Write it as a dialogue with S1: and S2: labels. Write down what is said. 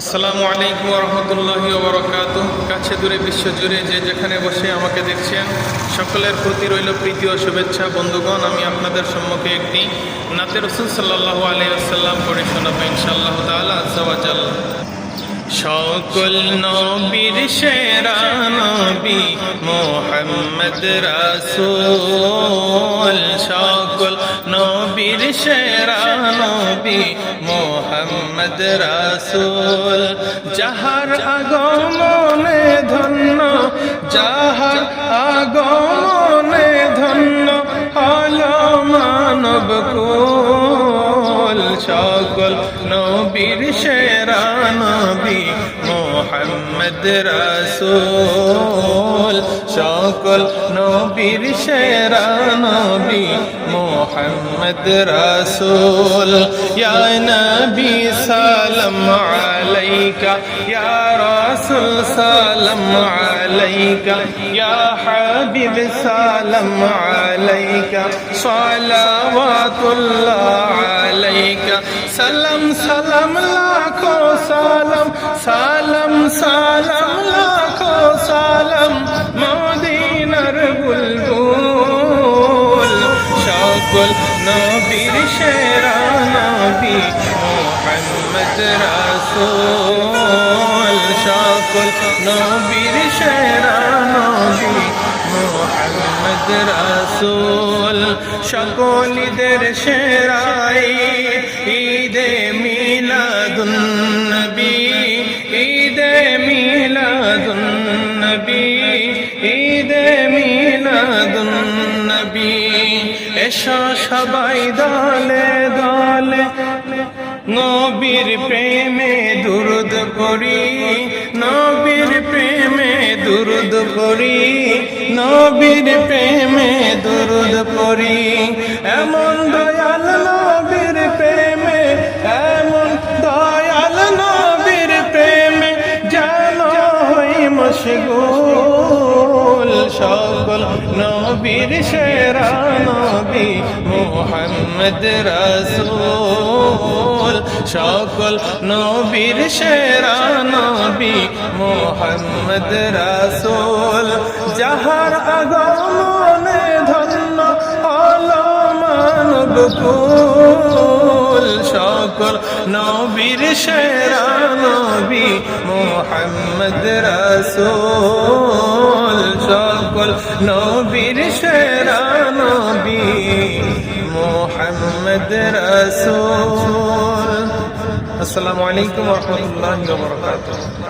S1: আসসালামু আলাইকুম রহমতুল্লাহি ওবরকাত কাছে দূরে বিশ্ব জুড়ে যে যেখানে বসে আমাকে দেখছেন, সকলের প্রতি রইল প্রীতি ও শুভেচ্ছা। বন্ধুগণ, আমি আপনাদের সম্মুখে একটি নাতে রসুল সাল্লাহ আলিয়াল্লাম পড়ে শোনাবো ইনশাআল্লাহ তাআলা আজ্জাওয়াজাল সকল নবীর সেরা নবী মোহাম্মদ রাসূল মোহাম্মদ রাসুল, যাহার আগমনে ধন্য, যাহার আগমনে ধন্য হল মানব কুল সকল নবীর সেরা নবী। মোহাম্মদ রাসূল, সকল নবীর সেরা নবী মোহাম্মদ রাসূল। ইয়া নবী সালাম আলাইকা, ইয়া রাসূল সালাম আলাইকা, ইয়া হাবিব সালাম আলাইকা। সালাওয়াতুল্লাহ আলাইকা সালাম সালাম, লাখো সালাম সালাম সালাম, লাখো সালাম, মদিনার বুলবুল। সকল নবীর সেরা নবী মোহাম্মদ রাসূল। সকল নবীর সেরা নবী মোহাম্মদ রাসূল। সকলিদের মিলাদুন নবী ঈদে মিলাদুন নবী ঈদে মিলাদুন নবী এসো সবাই দলে দলে। নবীর প্রেমে দুরুদ করি, নবীর প্রেমে দুরুদ করি, নবীর প্রেমে দুরুদ করি। এমন মশগুল সকল নবীর সেরা নবী মোহাম্মদ রাসূল। সকল নবীর সেরা নবী মোহাম্মদ রাসূল। যাহার আগমনে ধন্য হল মানব কুল সকল নবীর সেরা মোহাম্মদ রাসূল সকল নবীর সেরা নবী মোহাম্মদ রাসূল। আসসালামু আলাইকুম ওয়া রাহমাতুল্লাহি ওয়া বারাকাতুহু।